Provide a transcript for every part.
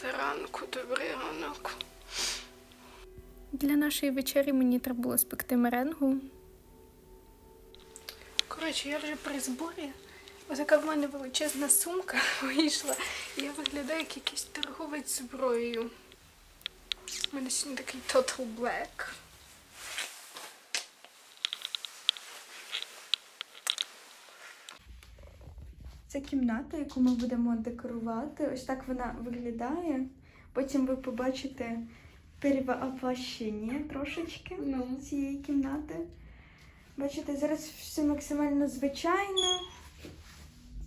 зранку, добрий ранок. Для нашої вечері мені треба було спекти меренгу. Коротше, я вже при зборі. Ось така в мене величезна сумка вийшла, і я виглядаю як якийсь торговець зброєю. У мене сьогодні такий Total Black. Це кімната, яку ми будемо декорувати. Ось так вона виглядає. Потім ви побачите перевоплощення трошечки Ну. цієї кімнати. Бачите, зараз все максимально звичайно,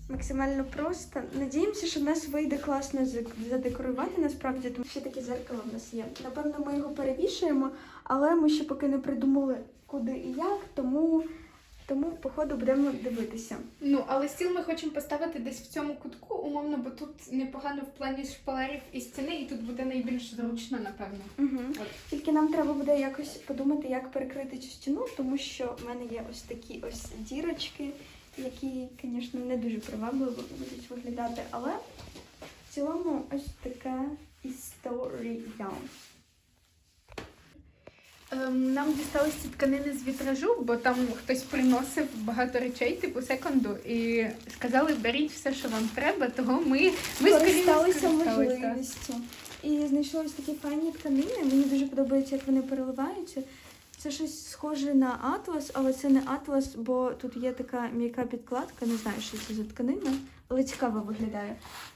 максимально просто. Надіємося, що в нас вийде класно задекорувати насправді, тому що таке зеркало в нас є. Напевно, ми його перевішаємо, але ми ще поки не придумали, куди і як, тому, тому походу будемо дивитися. Ну, але стіл ми хочемо поставити десь в цьому кутку, умовно, бо тут непогано в плані шпалерів і стіни, і тут буде найбільш зручно, напевно. Угу. От. Тільки нам треба буде якось подумати, як перекрити цю стіну, тому що в мене є ось такі ось дірочки, які, звісно, не дуже привабливо будуть виглядати, але в цілому ось така історія. Ем, нам дісталися ці тканини з вітражу, бо там хтось приносив багато речей, типу секонду, і сказали, беріть все, що вам треба, того ми, ми скористалися. можливістю. І знайшла ось такі файні тканини. Мені дуже подобається, як вони переливаються. Це щось схоже на атлас, але це не атлас, бо тут є така м'яка підкладка, не знаю, що це за тканина, але цікаво виглядає.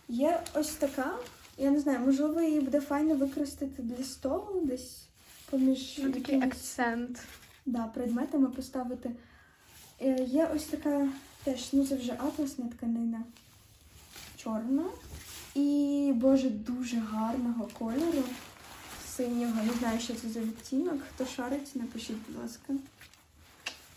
Є ось така, я не знаю, можливо, її буде файно використати для столу, десь поміж Ну, такий акцент. да, предметами поставити. Е, Є ось така теж, ну це вже атласна тканина, чорна. І, боже, дуже гарного кольору. Синього. Не знаю, що це за відтінок. Хто шарить, напишіть, будь ласка.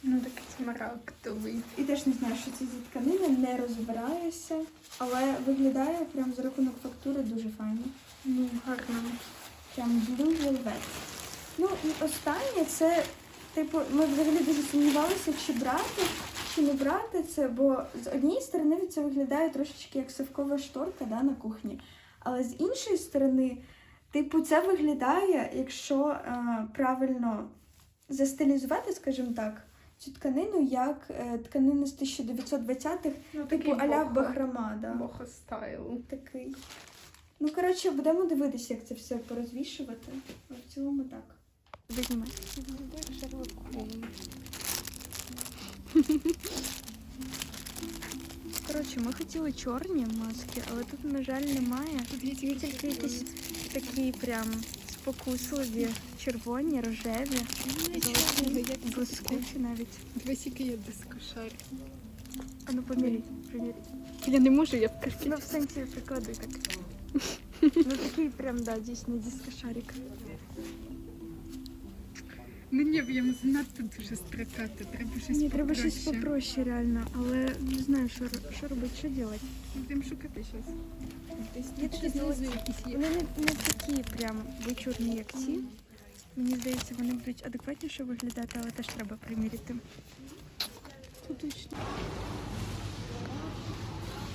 Ну, такий смарагдовий. І теж не знаю, що це за тканина, не розбираюся, але виглядає прям за рахунок фактури дуже файно. Ну, гарно. Прям blue velvet. Ну і останнє це, типу, ми взагалі дуже сумнівалися, чи брати, чи не брати це, бо з однієї сторони це виглядає трошечки як совкова шторка да, на кухні. Але з іншої сторони, типу, це виглядає, якщо е, правильно застилізувати, скажімо так, цю тканину як е, тканина з 1920-х, Ну, типу аля бахрома. Да. Бохо стайл. Такий. Ну, коротше, будемо дивитися, як це все порозвішувати. А В цілому так. Візьми. Коротше, ми хотіли чорні маски, але тут, на жаль, немає. Тут є тільки якісь такі прям спокусливі, червоні, рожеві, блискучі навіть. Двосіки є дискошар. А ну поміріть, поміріть. Я не можу, я в кашті. Ну, в сенсі приклади так. Ну такий прям, да, дійсно дискошарик. Ну ні, я занадто дуже стрикати, треба щось Ні, треба щось попроще. попроще реально, але не знаю, що, ро- що робити, що робити. Будемо шукати щось. Десь Є такі знизу якісь є. Вони не, не такі прям вичурні, як ці. Мені здається, вони будуть адекватніше виглядати, але теж треба приміряти.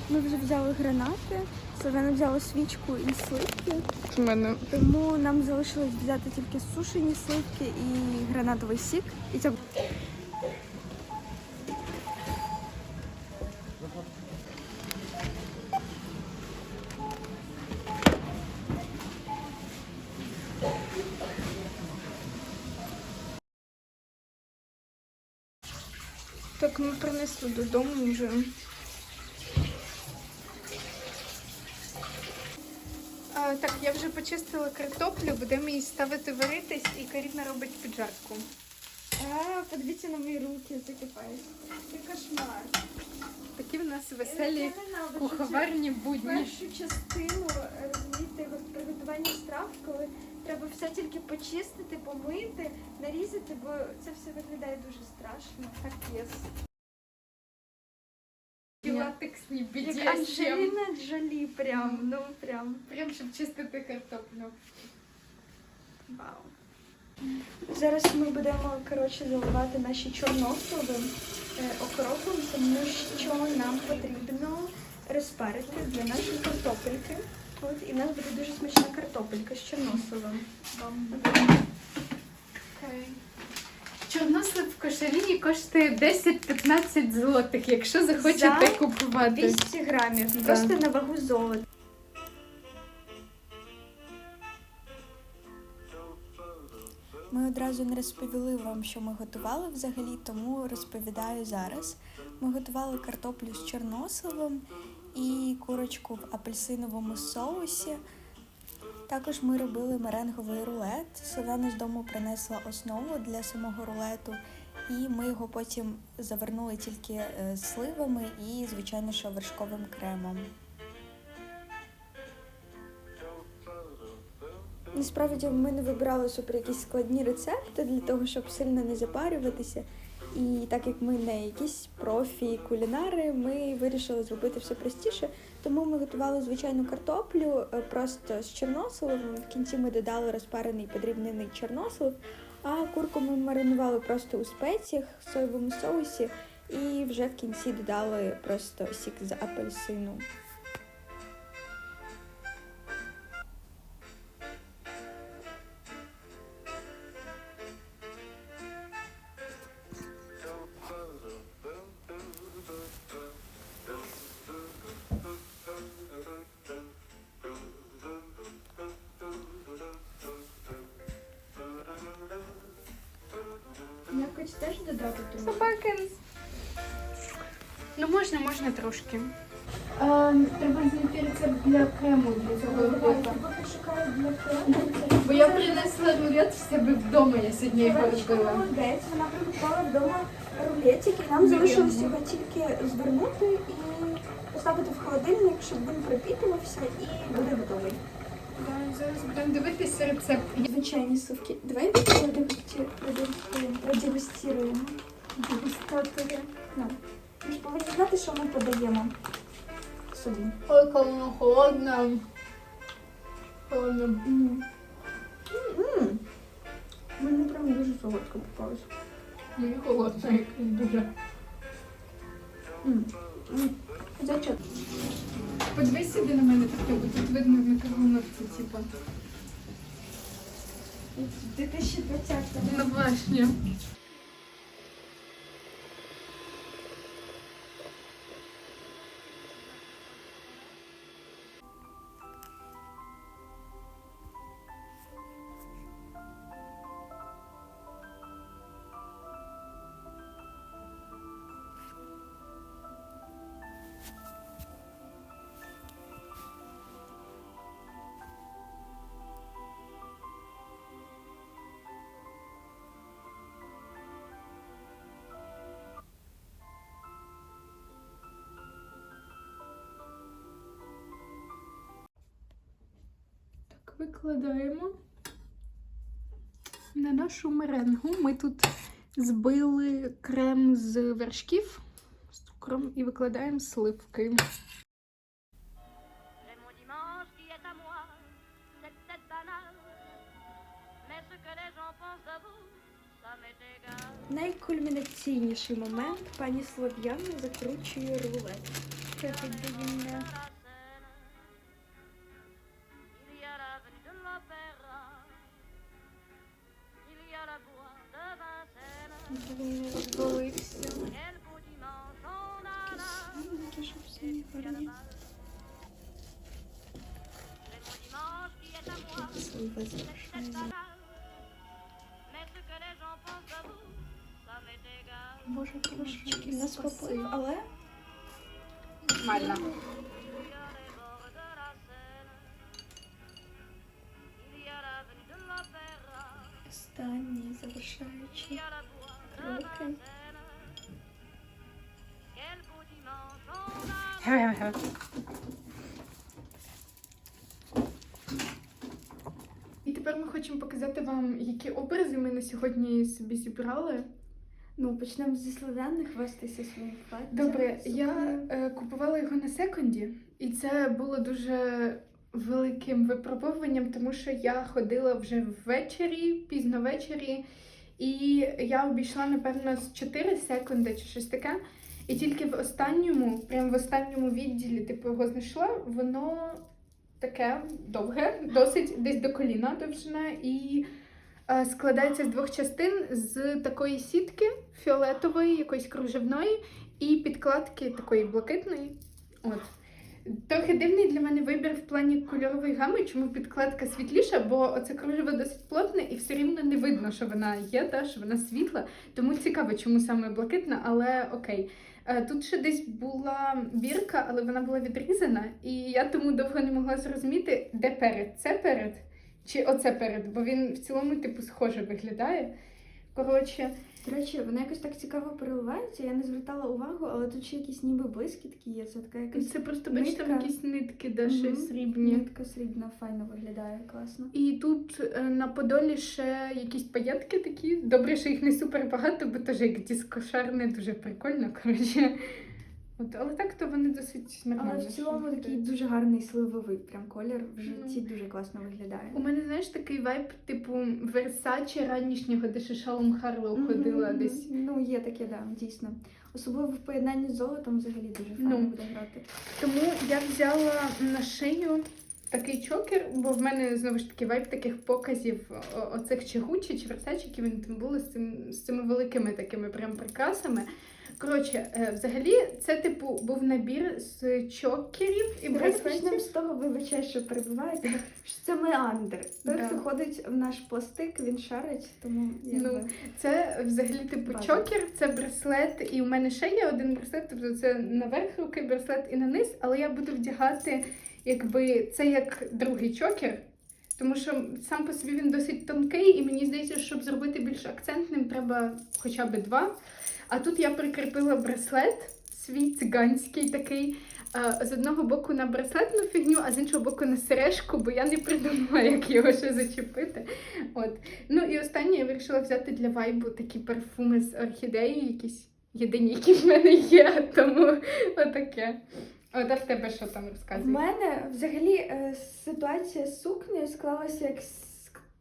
Ми вже взяли гранати, Славена взяла свічку і сливки, У мене тому нам залишилось взяти тільки сушені сливки і гранатовий сік. І це Так, ми принесли додому вже. Так, я вже почистила картоплю, будемо її ставити варитись, і Каріна робить піджарку. А, подивіться на мої руки, закипають. Це кошмар. Такі в нас веселі куховарні будні. Першу частину розумієте, от приготування страв, коли треба все тільки почистити, помити, нарізати, бо це все виглядає дуже страшно. Так, єс. І латексні Як Анджеліна Джолі, прям, ну прям. Прям щоб чистити картоплю. Вау. Зараз ми будемо коротше заливати наші чорносливи е, окропом, тому що нам потрібно розпарити для нашої картопельки. От, і в нас буде дуже смачна картопелька з чорносливом. Окей. Чорнослив в кошарі коштує 10-15 злотих, якщо захочете За купувати. 200 грамів, Да. просто на вагу золота. Ми одразу не розповіли вам, що ми готували взагалі, тому розповідаю зараз. Ми готували картоплю з чорносливом і курочку в апельсиновому соусі. Також ми робили меренговий рулет. Слов'яна з дому принесла основу для самого рулету, і ми його потім завернули тільки е, сливами і, звичайно, що вершковим кремом. Насправді ми не вибирали супер якісь складні рецепти для того, щоб сильно не запарюватися. І так як ми не якісь профі кулінари, ми вирішили зробити все простіше. Тому ми готували звичайну картоплю е, просто з чорносливом. В кінці ми додали розпарений подрібнений чорнослив, а курку ми маринували просто у спеціях в соєвому соусі, і вже в кінці додали просто сік з апельсину. Бо я принесла рулет в себе вдома, я сьогодні його робила. Молодець, вона приготувала вдома рулетик, і нам залишилось його тільки звернути і поставити в холодильник, щоб він пропітувався і буде готовий. Зараз будемо дивитися рецепт. Звичайні сливки. Давай продегустіруємо. Дегустатори. Ну, ми ж повинні знати, що ми подаємо собі. Ой, коли холодно. Холодно. М. М. Мені прям дуже солодко попалось. Мені холодно якось дуже. Зачет. Подивись сюди на мене таке, бо тут видно в мікроволновці, типу. 2020 Ну, власне. Так, викладаємо на нашу меренгу. Ми тут збили крем з вершків з цукром і викладаємо сливки. Найкульмінаційніший момент пані Слов'яна закручує рулет. Це піддивіння. De vous, ça m'est égal. Боже, трошечки У нас поплив, але Нормально. Останній завершаючий beau dimanche on a І тепер ми хочемо показати вам, які образи ми на сьогодні собі зібрали. Ну, почнемо зі слов'яних вестися своїм платтям. Добре, я е, купувала його на секунді, і це було дуже великим випробуванням, тому що я ходила вже ввечері, пізно ввечері, і я обійшла, напевно, з 4 секунди чи щось таке. І тільки в останньому, прямо в останньому відділі, типу, його знайшла, воно таке довге, досить десь до коліна довжина, і е, складається з двох частин з такої сітки фіолетової, якоїсь кружевної, і підкладки такої блакитної. От. Трохи дивний для мене вибір в плані кольорової гами, чому підкладка світліша, бо оце кружево досить плотне і все рівно не видно, що вона є, та, що вона світла. Тому цікаво, чому саме блакитна, але окей. Е, Тут ще десь була бірка, але вона була відрізана, і я тому довго не могла зрозуміти, де перед. Це перед чи оце перед, бо він в цілому, типу, схоже виглядає. Коротше, До речі, вона якось так цікаво переливається, я не звертала увагу, але тут ще якісь ніби блискітки є. Це така якась це просто бачите, там якісь нитки, да, ще Мгм. срібні. нитка срібна, файно виглядає, класно. І тут е, на Подолі ще якісь паєтки такі. Добре, що їх не супер багато, бо теж як дискошар не дуже прикольно, коротше. От, але так то вони досить нормально. Але в цілому такий дуже гарний сливовий прям колір в житті mm. дуже класно виглядає. У мене, знаєш, такий вайб, типу, Версачі ранішнього, де ще Шалом Харлоу ходила Мгм, десь. Ну, є таке, да, дійсно. Особливо в поєднанні з золотом взагалі дуже файно no. буде грати. Тому я взяла на шию такий чокер, бо в мене знову ж таки вайб таких показів оцих чи Гуччі, чи Versace, які вони там були з, цим, з цими великими такими прям прикрасами. Коротше, е, взагалі, це типу був набір з чокерів і Давай з того, вибачай, що перебуває, що це меандр. Той, Да. хто ходить в наш пластик, він шарить, тому якби... Ну, Це взагалі типу База. чокер, це браслет, і у мене ще є один браслет, тобто це наверх руки браслет і на низ, але я буду вдягати, якби це як другий чокер. Тому що сам по собі він досить тонкий, і мені здається, щоб зробити більш акцентним, треба хоча б два. А тут я прикріпила браслет, свій циганський такий. З одного боку на браслетну фігню, а з іншого боку на сережку, бо я не придумала, як його ще зачепити. От. Ну і останнє я вирішила взяти для вайбу такі парфуми з орхідеї, якісь єдині, які в мене є, тому отаке. От а в тебе що там розказує? мене взагалі е, ситуація з сукнею склалася як з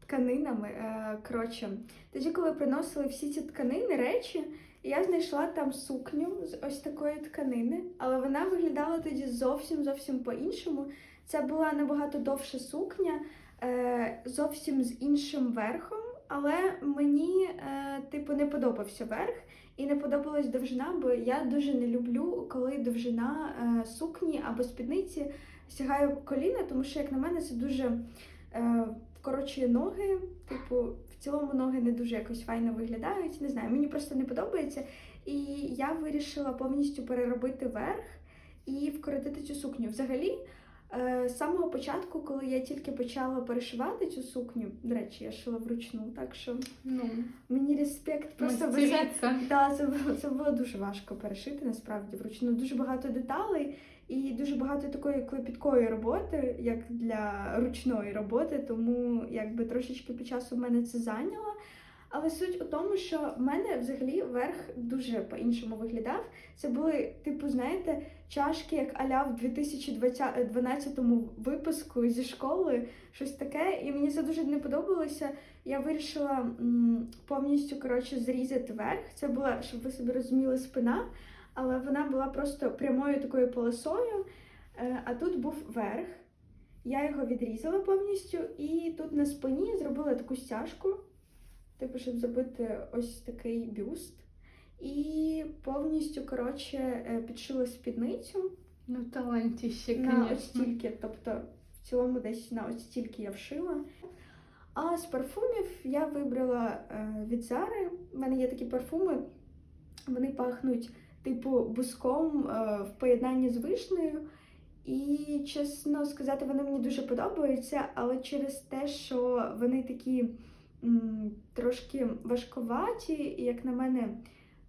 тканинами. Е, коротше, тоді, коли приносили всі ці тканини, речі, я знайшла там сукню з ось такої тканини, але вона виглядала тоді зовсім зовсім по-іншому. Це була набагато довша сукня, е, зовсім з іншим верхом, але мені, е, типу, не подобався верх. І не подобалась довжина, бо я дуже не люблю, коли довжина е, сукні або спідниці сягає коліна, тому що, як на мене, це дуже е, вкорочує ноги. Типу, в цілому ноги не дуже якось файно виглядають. Не знаю, мені просто не подобається. І я вирішила повністю переробити верх і вкоротити цю сукню. Взагалі, з самого початку, коли я тільки почала перешивати цю сукню, до речі, я шила вручну, так що Ну, мені респект просто мастериця. Так, це це було дуже важко перешити насправді вручну. Дуже багато деталей і дуже багато такої клопіткої роботи, як для ручної роботи, тому якби трошечки по часу в мене це зайняло. Але суть у тому, що в мене взагалі верх дуже по-іншому виглядав. Це були, типу, знаєте, чашки, як аля в 2012 випуску зі школи, щось таке. І мені це дуже не подобалося. Я вирішила м, повністю коротше зрізати верх. Це була, щоб ви собі розуміли, спина, але вона була просто прямою такою полосою. Е, А тут був верх. Я його відрізала повністю, і тут на спині зробила таку стяжку, типу, щоб зробити ось такий бюст. І повністю коротше е, підшила спідницю Ну, талантіще, на ось стільки, тобто в цілому десь на ось стільки я вшила. А з парфумів я вибрала е, від Зари. У мене є такі парфуми, вони пахнуть типу буском е, в поєднанні з вишнею. І, чесно сказати, вони мені дуже подобаються, але через те, що вони такі трошки важковаті, і, як на мене,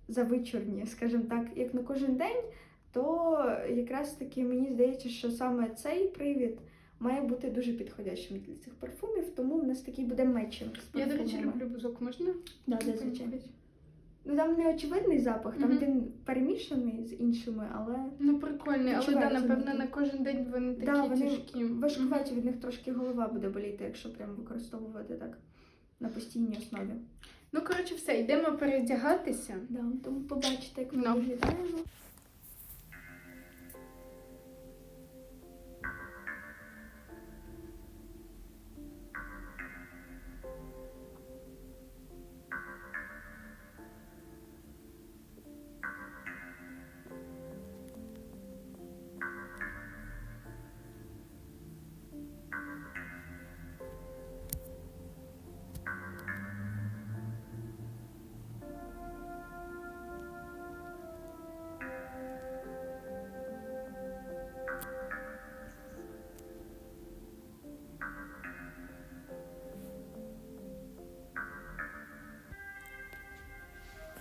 завичорні, скажімо так, як на кожен день, то якраз таки мені здається, що саме цей привід має бути дуже підходящим для цих парфумів, тому в нас такий буде мечинг з Я, до речі, люблю бузок, можна? Да, да, звичайно. Ну там не очевидний запах, там він перемішаний з іншими, але Ну, прикольний, але да, напевно, на кожен день вони такі Да, вони тяжкі. важкуваті від них трошки голова буде боліти, якщо прям використовувати так на постійній основі. Ну, коротше, все, йдемо передягатися. Да, тому побачите, як ми No. виглядаємо.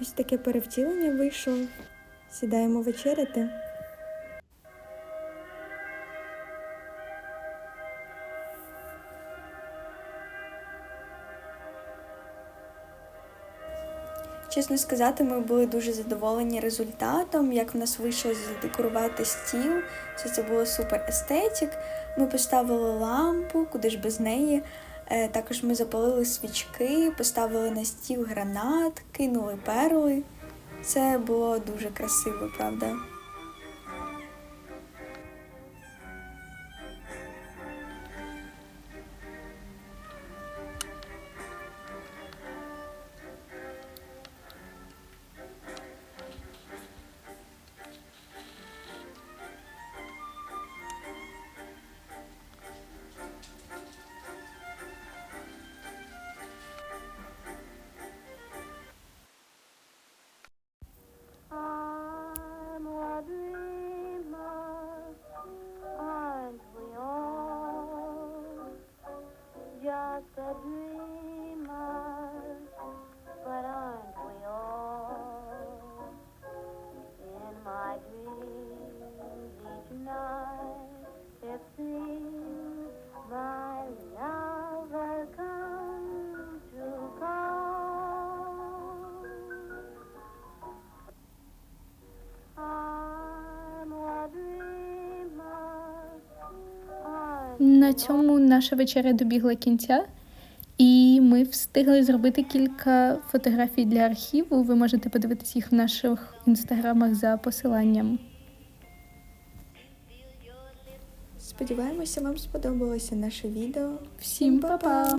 Ось таке перевтілення вийшло. Сідаємо вечеряти. Чесно сказати, ми були дуже задоволені результатом, як в нас вийшло задекорувати стіл. Все це було супер естетик. Ми поставили лампу, куди ж без неї. Е, Також ми запалили свічки, поставили на стіл гранат, кинули перли. Це було дуже красиво, правда? На цьому наша вечеря добігла кінця, і ми встигли зробити кілька фотографій для архіву. Ви можете подивитись їх в наших інстаграмах за посиланням. Сподіваємося, вам сподобалося наше відео. Всім па-па!